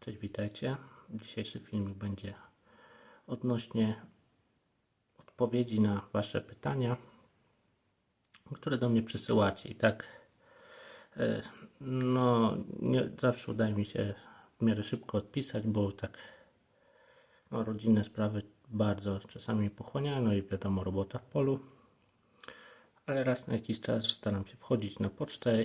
Cześć, witajcie. Dzisiejszy filmik będzie odnośnie odpowiedzi na Wasze pytania, które do mnie przysyłacie. I tak, e, no, nie zawsze udaje mi się w miarę szybko odpisać, bo tak, no, rodzinne sprawy bardzo czasami pochłaniają, no i wiadomo, robota w polu. Ale raz na jakiś czas staram się wchodzić na pocztę,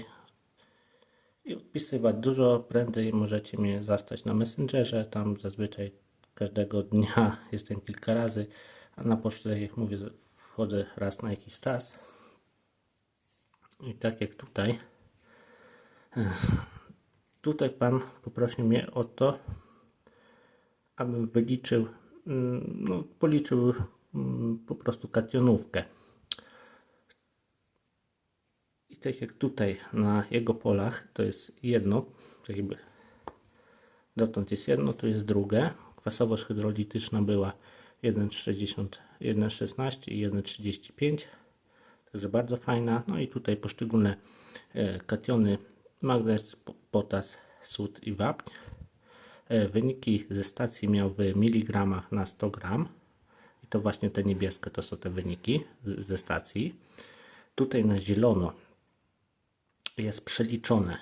i odpisywać dużo prędzej możecie mnie zastać na Messengerze. Tam zazwyczaj każdego dnia jestem kilka razy, a na pocztę, jak mówię, wchodzę raz na jakiś czas. I tak jak tutaj, tutaj Pan poprosił mnie o to, abym wyliczył, mm, no, policzył mm, po prostu kationówkę. I tak jak tutaj na jego polach to jest jedno, jakby dotąd jest jedno, to jest drugie. Kwasowość hydrolityczna była 1,60, 1,16 i 1,35. Także bardzo fajna. No i tutaj poszczególne e, kationy magnez, po- potas, sód i wapń. E, Wyniki ze stacji miał w miligramach na 100 gram. I to właśnie te niebieskie to są te wyniki ze stacji. Tutaj na zielono jest przeliczone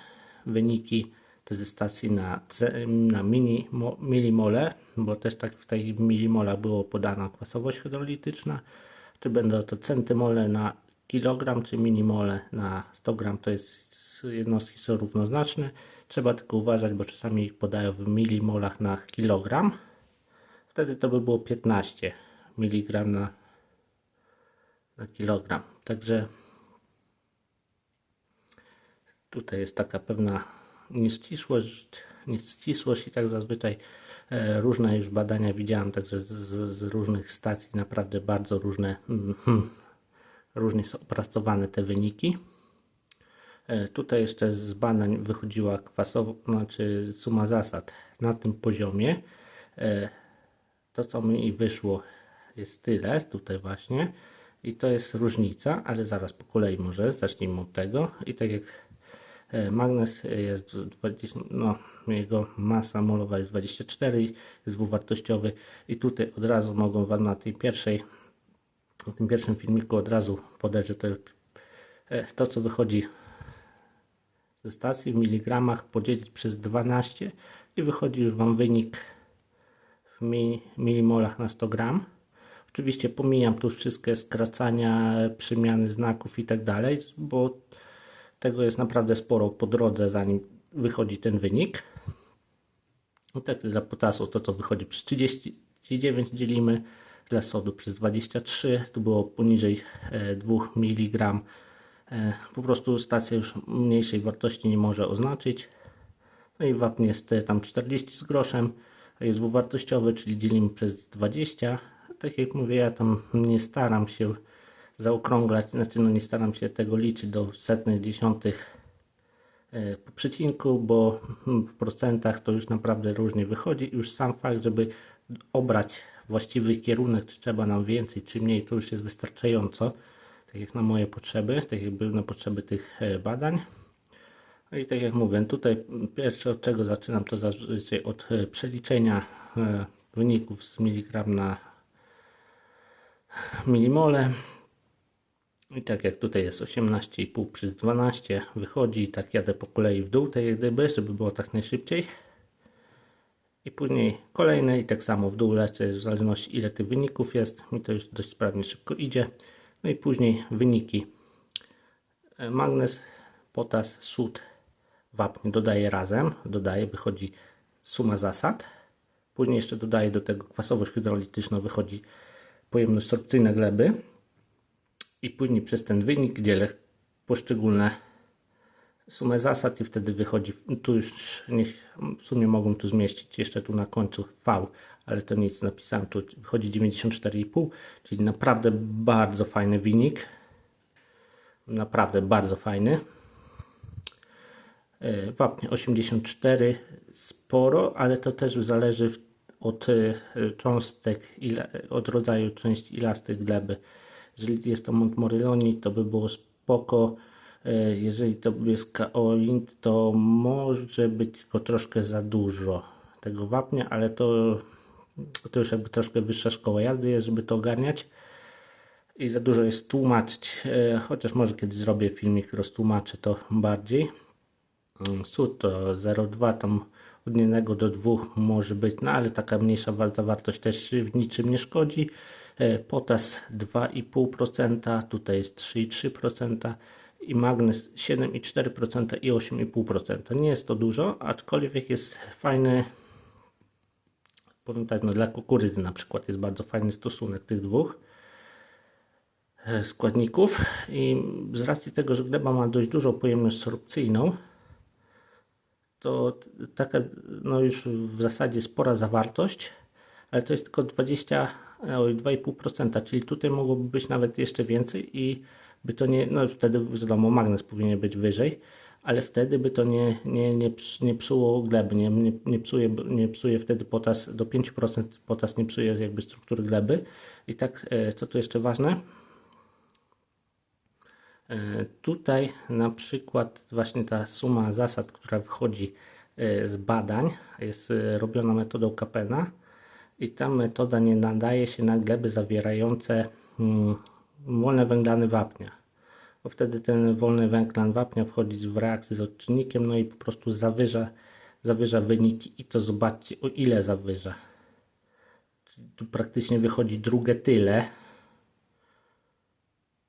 wyniki te ze stacji na, na mini, mo, milimole, bo też tak w tej milimola było podana kwasowość hydrolityczna, czy będą to centymole na kilogram, czy minimole na 100 gram, to jest jednostki są równoznaczne. Trzeba tylko uważać, bo czasami ich podają w milimolach na kilogram. Wtedy to by było 15 mg na, na kilogram. Także tutaj jest taka pewna nieścisłość, nieścisłość i tak zazwyczaj e, różne już badania widziałem, także z, z, różnych stacji naprawdę bardzo różne, mm, hmm, różnie są opracowane te wyniki. E, Tutaj jeszcze z badań wychodziła kwasowa, znaczy suma zasad na tym poziomie. E, To co mi wyszło jest tyle, tutaj właśnie. I to jest różnica, ale zaraz po kolei może zacznijmy od tego. I tak jak magnes jest 20, no jego masa molowa jest 24, jest dwuwartościowy i tutaj od razu mogą wam na tej pierwszej na tym pierwszym filmiku od razu podać, że to, e, to co wychodzi ze stacji w miligramach podzielić przez 12 i wychodzi już Wam wynik w mi, milimolach na 100 gram. Oczywiście pomijam tu wszystkie skracania, przemiany znaków i tak dalej, bo tego jest naprawdę sporo po drodze, zanim wychodzi ten wynik. No tak dla potasu to co wychodzi przez 39 dzielimy, dla sodu przez 23, tu było poniżej e, 2 mg. E, Po prostu stacja już mniejszej wartości nie może oznaczyć. No i wapń jest e, tam 40 z groszem, jest dwuwartościowy, czyli dzielimy przez 20. Tak jak mówię, ja tam nie staram się zaokrąglać, znaczy no nie staram się tego liczyć do setnych dziesiątych e, po przecinku, bo mm, w procentach to już naprawdę różnie wychodzi. Już sam fakt, żeby obrać właściwy kierunek, czy trzeba nam więcej, czy mniej, to już jest wystarczająco. Tak jak na moje potrzeby, tak jak były na potrzeby tych e, badań. No i tak jak mówię, tutaj pierwsze od czego zaczynam, to zazwyczaj od e, przeliczenia wyników z miligram na milimole. I tak jak tutaj jest 18,5 przez 12 wychodzi, tak jadę po kolei w dół, jak gdyby, żeby było tak najszybciej. I później kolejne i tak samo w dół lecę, w zależności ile tych wyników jest. Mi to już dość sprawnie szybko idzie. No i później wyniki. E, Magnez, potas, sód, wapń dodaję razem. Dodaję, wychodzi suma zasad. Później jeszcze dodaję do tego kwasowość hydrolityczna, wychodzi pojemność sorpcyjna gleby. I później przez ten wynik dzielę poszczególne sumę zasad i wtedy wychodzi, tu już niech, w sumie mogą tu zmieścić jeszcze tu na końcu V, ale to nic napisałem, tu wychodzi 94,5, czyli naprawdę bardzo fajny wynik, naprawdę bardzo fajny. E, Wapń 84 sporo, ale to też zależy od e, cząstek, od rodzaju części ilasty gleby. Jeżeli jest to Montmorilloni, to by było spoko. E, Jeżeli to jest kaolint, to może być go troszkę za dużo. tego wapnia, ale to, to już jakby troszkę wyższa szkoła jazdy jest, żeby to ogarniać i za dużo jest tłumaczyć, e, chociaż może kiedyś zrobię filmik, roztłumaczę to bardziej. Mm, Sód to 0,2 tam od 1 do 2 może być, no ale taka mniejsza wa- zawartość też w niczym nie szkodzi. E, Potas 2,5%, tutaj jest 3,3% i magnez 7,4% i 8,5%. Nie jest to dużo, aczkolwiek jest fajny, powiem tak, no dla kukurydzy na przykład jest bardzo fajny stosunek tych dwóch e, składników i z racji tego, że gleba ma dość dużą pojemność sorpcyjną, to taka no już w zasadzie spora zawartość, ale to jest tylko 20, oj, 2,5%, czyli tutaj mogłoby być nawet jeszcze więcej i by to nie, no wtedy wiadomo magnez powinien być wyżej, ale wtedy by to nie, nie, nie, nie psuło gleby, nie, nie, nie, psuje, nie psuje wtedy potas, do 5% potas nie psuje jakby struktury gleby. I tak, e, co tu jeszcze ważne, E, Tutaj na przykład właśnie ta suma zasad, która wychodzi e, z badań, jest robiona metodą Kapena i ta metoda nie nadaje się na gleby zawierające mm, wolne węglany wapnia. Bo wtedy ten wolny węglan wapnia wchodzi w reakcję z odczynnikiem, no i po prostu zawyża, zawyża wyniki. I to zobaczcie, o ile zawyża. Tu praktycznie wychodzi drugie tyle,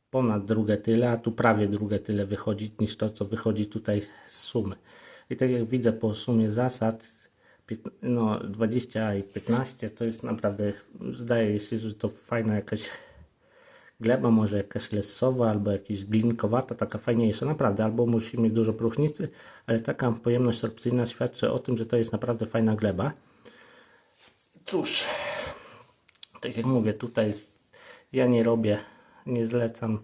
ponad drugie tyle, a tu prawie drugie tyle wychodzi niż to, co wychodzi tutaj z sumy. I tak jak widzę po sumie zasad, no 20 i 15 to jest naprawdę, zdaje się, że to fajna jakaś gleba, może jakaś lesowa albo jakaś glinkowata, taka fajniejsza, naprawdę, albo musi mieć dużo próchnicy, ale taka pojemność sorpcyjna świadczy o tym, że to jest naprawdę fajna gleba. Cóż, tak jak mówię, tutaj jest, ja nie robię, nie zlecam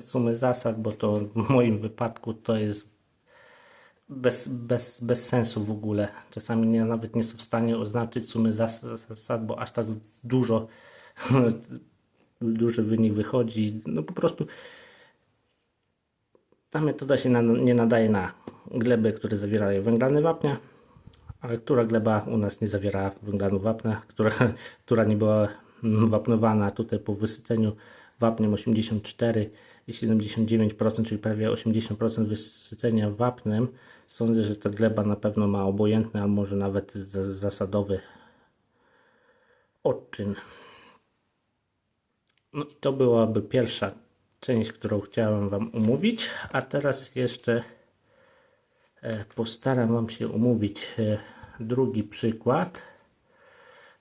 sumy zasad, bo to w moim wypadku to jest bez, bez, bez sensu w ogóle. Czasami nie, nawet nie są w stanie oznaczyć sumy zas- zasad, bo aż tak dużo duży wynik wychodzi. No po prostu ta metoda się na, nie nadaje na gleby, które zawierają węglany wapnia, ale która gleba u nas nie zawiera węglanu wapnia, która, która nie była wapnowana tutaj po wysyceniu wapniem 84 i 79%, czyli prawie 80% wysycenia wapnem. Sądzę, że ta gleba na pewno ma obojętny, a może nawet zasadowy odczyn. No i to byłaby pierwsza część, którą chciałem Wam omówić, a teraz jeszcze e, postaram Wam się omówić e, drugi przykład.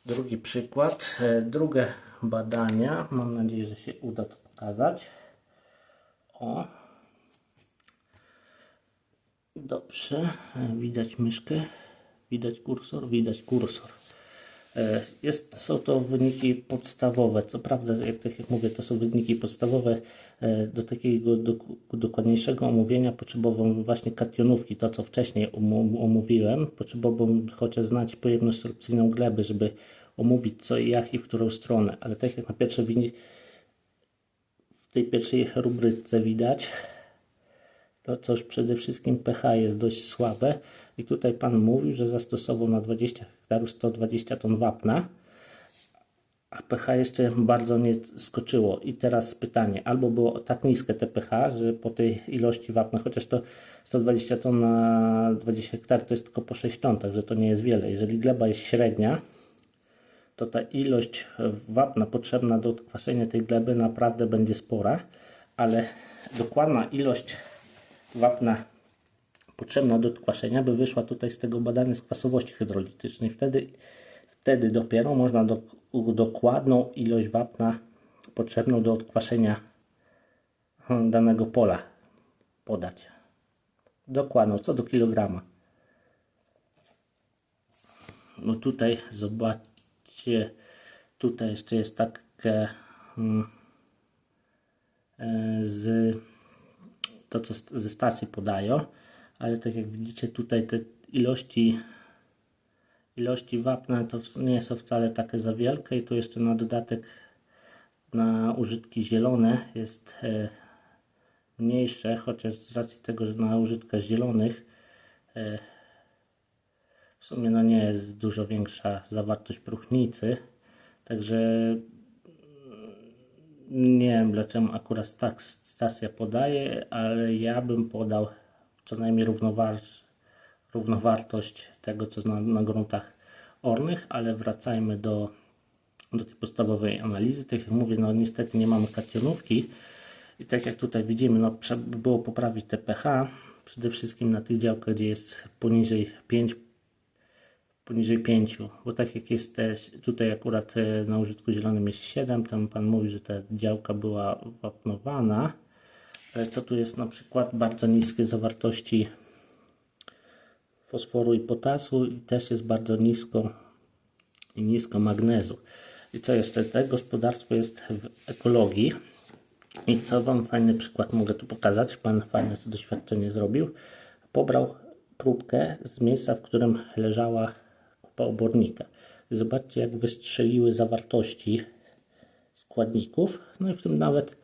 Drugi przykład, e, drugie badania. Mam nadzieję, że się uda to pokazać. O. Dobrze, e, widać myszkę, widać kursor, widać kursor. E, Jest, są to wyniki podstawowe. Co prawda, jak tak jak mówię, to są wyniki podstawowe. E, Do takiego dok- dokładniejszego omówienia potrzebowałbym właśnie kationówki, to co wcześniej omówiłem. Potrzebowałbym chociaż znać pojemność sorpcyjną gleby, żeby omówić co i jak i w którą stronę. Ale tak jak na pierwsze wynik w tej pierwszej rubryce widać, to coś przede wszystkim pH jest dość słabe i tutaj Pan mówił, że zastosował na 20 hektarów 120 ton wapna, a pH jeszcze bardzo nie skoczyło. I teraz pytanie, albo było tak niskie te pH, że po tej ilości wapna, chociaż to 120 ton na 20 hektarów to jest tylko po 6 ton, także to nie jest wiele. Jeżeli gleba jest średnia, to ta ilość wapna potrzebna do odkwaszenia tej gleby naprawdę będzie spora, ale dokładna ilość wapna potrzebna do odkwaszenia by wyszła tutaj z tego badania z kwasowości hydrolitycznej. Wtedy, wtedy dopiero można do, dokładną ilość wapna potrzebną do odkwaszenia hmm, danego pola podać. Dokładną, co do kilograma. No tutaj zobaczcie, tutaj jeszcze jest takie mm, e, z to, co ze stacji podają, ale tak jak widzicie tutaj te ilości ilości wapna to nie są wcale takie za wielkie i tu jeszcze na dodatek na użytki zielone jest e, mniejsze, chociaż z racji tego, że na użytkach zielonych e, w sumie no nie jest dużo większa zawartość próchnicy, także nie wiem dlaczego akurat tak stacja podaje, ale ja bym podał co najmniej równowar równowartość tego, co na, na gruntach ornych, ale wracajmy do, do tej podstawowej analizy. Tak jak mówię, no niestety nie mamy kationówki i tak jak tutaj widzimy, no było poprawić te pH, przede wszystkim na tych działkach, gdzie jest poniżej 5 poniżej 5, bo tak jak jest też, tutaj akurat e, na użytku zielonym jest 7, tam Pan mówi, że ta działka była wapnowana, ale co tu jest na przykład bardzo niskie zawartości fosforu i potasu i też jest bardzo nisko nisko magnezu. I co jeszcze? To gospodarstwo jest w ekologii. I co Wam fajny przykład mogę tu pokazać. Pan fajne doświadczenie zrobił. Pobrał próbkę z miejsca, w którym leżała obornika. Zobaczcie, jak wystrzeliły zawartości składników. No i w tym nawet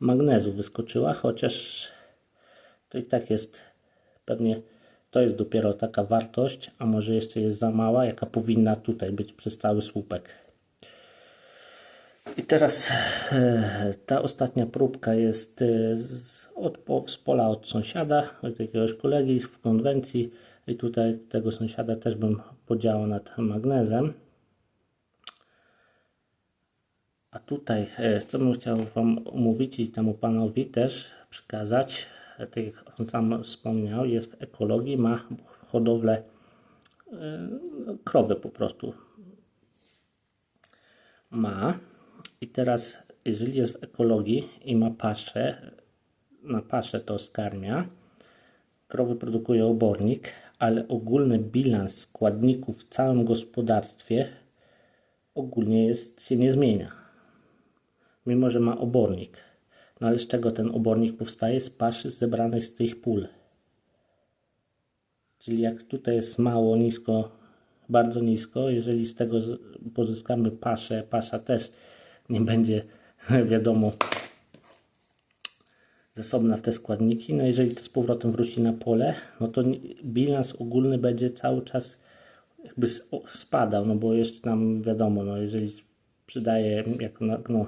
magnezu wyskoczyła, chociaż to i tak jest pewnie to jest dopiero taka wartość, a może jeszcze jest za mała, jaka powinna tutaj być przez cały słupek. I teraz e, ta ostatnia próbka jest e, z, od, z pola od sąsiada, od jakiegoś kolegi w konwencji i tutaj tego sąsiada też bym podziałał nad magnezem. A tutaj, e, co bym chciał Wam omówić i temu panowi też przekazać, tak jak on sam wspomniał, jest w ekologii, ma hodowlę e, krowy po prostu. Ma. I teraz, jeżeli jest w ekologii i ma paszę, na paszę to skarmia, krowy produkują obornik, ale ogólny bilans składników w całym gospodarstwie ogólnie jest, się nie zmienia. Mimo, że ma obornik. No ale z czego ten obornik powstaje? Z paszy zebranej z tych pól. Czyli jak tutaj jest mało, nisko, bardzo nisko, jeżeli z tego pozyskamy paszę, pasza też nie będzie wiadomo zasobna w te składniki. No jeżeli to z powrotem wróci na pole, no to bilans ogólny będzie cały czas jakby spadał, no bo jeszcze nam wiadomo, no jeżeli przydaje jak no, no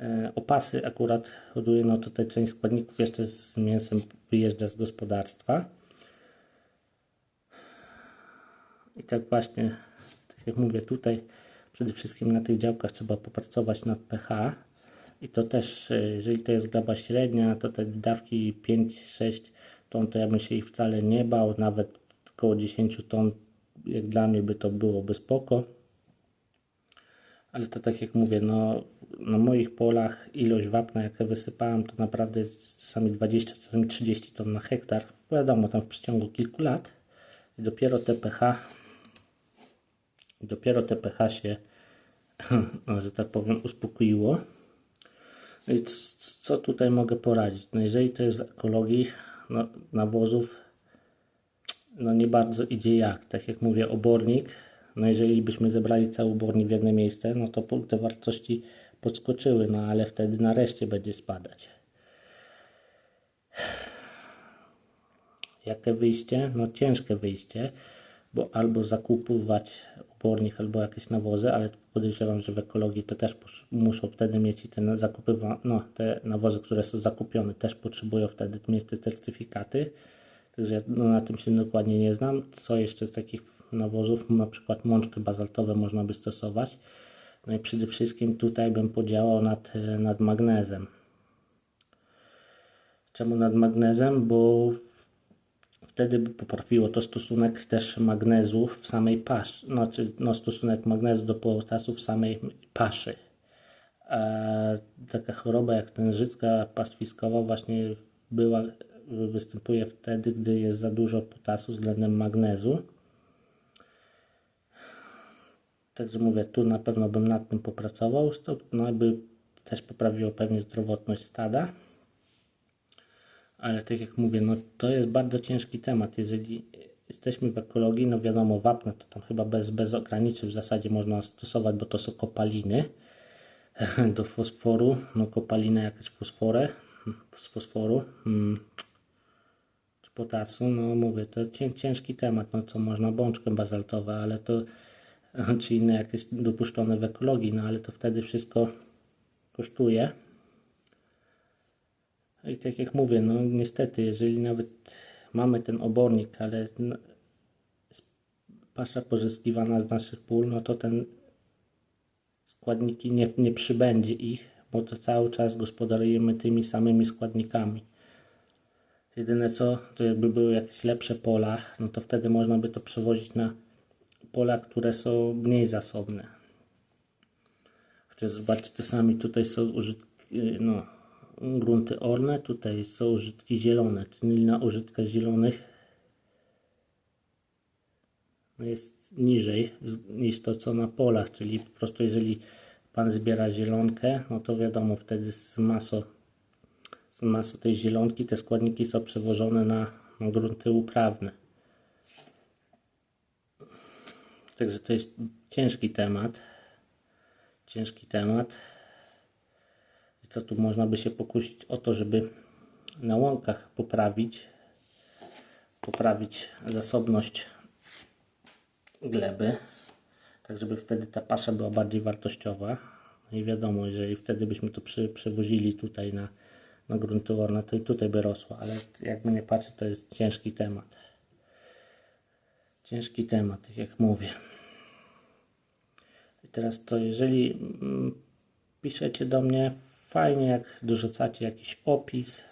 E, opasy akurat hoduje, no tutaj część składników jeszcze z mięsem wyjeżdża z gospodarstwa. I tak właśnie, tak jak mówię, tutaj przede wszystkim na tych działkach trzeba popracować nad pH. I to też, e, jeżeli to jest gleba średnia, to te dawki 5-6 ton, to ja bym się ich wcale nie bał, nawet około 10 ton, jak dla mnie by to byłoby spoko ale to tak jak mówię, no, na moich polach ilość wapna, jakie wysypałem, to naprawdę jest czasami 20, czasami 30 ton na hektar. Wiadomo, tam w przeciągu kilku lat. I dopiero TPH, dopiero TPH się, że tak powiem, uspokoiło. No i co tutaj mogę poradzić? No jeżeli to jest w ekologii no, nawozów, no nie bardzo idzie jak. Tak jak mówię, obornik no jeżeli byśmy zebrali cały bornik w jedno miejsce, no to te wartości podskoczyły, no ale wtedy nareszcie będzie spadać. Jakie wyjście? No ciężkie wyjście, bo albo zakupować obornik, albo jakieś nawozy, ale podejrzewam, że w ekologii to też muszą wtedy mieć i te zakupy, no te nawozy, które są zakupione też potrzebują wtedy mieć te certyfikaty. Także no, na tym się dokładnie nie znam. Co jeszcze z takich nawozów, na przykład mączki bazaltowe można by stosować. No i przede wszystkim tutaj bym podziałał nad, nad magnezem. Czemu nad magnezem? Bo wtedy by poprawiło to stosunek też magnezu w samej paszy, znaczy no, stosunek magnezu do potasu w samej paszy. A taka choroba jak tężycka pastwiskowa właśnie była, występuje wtedy, gdy jest za dużo potasu względem magnezu. Także mówię, tu na pewno bym nad tym popracował. To no, by też poprawiło pewnie zdrowotność stada. Ale tak jak mówię, no to jest bardzo ciężki temat. Jeżeli jesteśmy w ekologii, no wiadomo, wapno to tam chyba bez, bez ograniczeń w zasadzie można stosować, bo to są kopaliny do fosforu. No kopalina jakaś fosforę z fosforu. Hmm. potasu, no mówię, to cię, ciężki temat, no co można, bączkę bazaltowe, ale to, czy inne jakieś dopuszczone w ekologii, no ale to wtedy wszystko kosztuje. I tak jak mówię, no niestety, jeżeli nawet mamy ten obornik, ale no, pasza pozyskiwana z naszych pól, no to ten składniki nie, nie przybędzie ich, bo to cały czas gospodarujemy tymi samymi składnikami. Jedyne co, to jakby były jakieś lepsze pola, no to wtedy można by to przewozić na pola, które są mniej zasobne. Chociaż zobaczcie, sami tutaj są użytki, no, grunty orne, tutaj są użytki zielone, czyli na użytkach zielonych jest niżej niż to co na polach, czyli po prostu jeżeli Pan zbiera zielonkę, no to wiadomo wtedy z masą, z masą tej zielonki te składniki są przewożone na, na grunty uprawne. Także to jest ciężki temat. Ciężki temat. Co tu można by się pokusić o to, żeby na łąkach poprawić poprawić zasobność gleby, tak żeby wtedy ta pasza była bardziej wartościowa. No I wiadomo, jeżeli wtedy byśmy to przy, przewozili tutaj na, na grunty orne, to i tutaj by rosło, ale jakby nie patrzeć, to jest ciężki temat. Ciężki temat, tak jak mówię. I teraz to, jeżeli mm, piszecie do mnie, fajnie jak dorzucacie jakiś opis,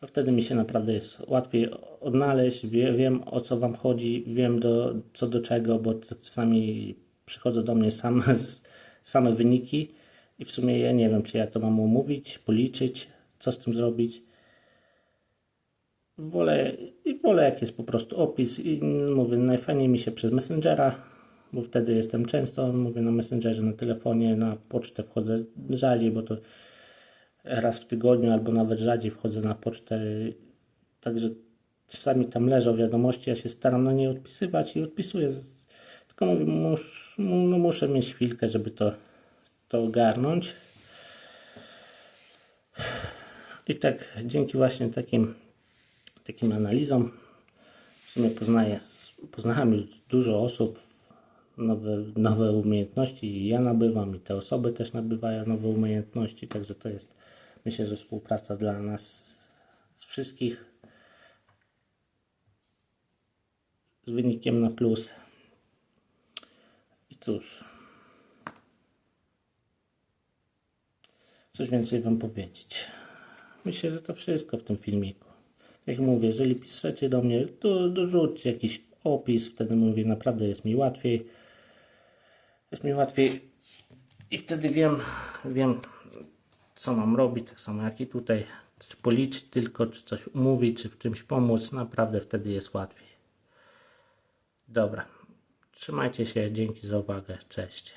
to wtedy mi się naprawdę jest łatwiej odnaleźć, wie, wiem o co Wam chodzi, wiem do, co do czego, bo czasami przychodzą do mnie same, same wyniki. I w sumie ja nie wiem, czy ja to mam omówić, policzyć, co z tym zrobić. Wolę, wolę jak jest po prostu opis. I mówię, najfajniej mi się przez Messengera, bo wtedy jestem często, mówię na Messengerze, na telefonie, na pocztę wchodzę rzadziej, bo to raz w tygodniu albo nawet rzadziej wchodzę na pocztę, także czasami tam leżą wiadomości, ja się staram na nie odpisywać i odpisuję, tylko mówię, mus, no muszę mieć chwilkę, żeby to, to ogarnąć. I tak dzięki właśnie takim, takim analizom w sumie poznaję, poznałem już dużo osób, nowe, nowe umiejętności i ja nabywam i te osoby też nabywają nowe umiejętności, także to jest myślę, że współpraca dla nas wszystkich z wynikiem na plus. I cóż, coś więcej Wam powiedzieć. Myślę, że to wszystko w tym filmiku. Jak mówię, jeżeli piszecie do mnie, to dorzućcie jakiś opis, wtedy mówię, naprawdę jest mi łatwiej. Jest mi łatwiej i wtedy wiem, wiem co mam robić, tak samo jak i tutaj. Czy policzyć tylko, czy coś umówić, czy w czymś pomóc, naprawdę wtedy jest łatwiej. Dobra, trzymajcie się, dzięki za uwagę, cześć.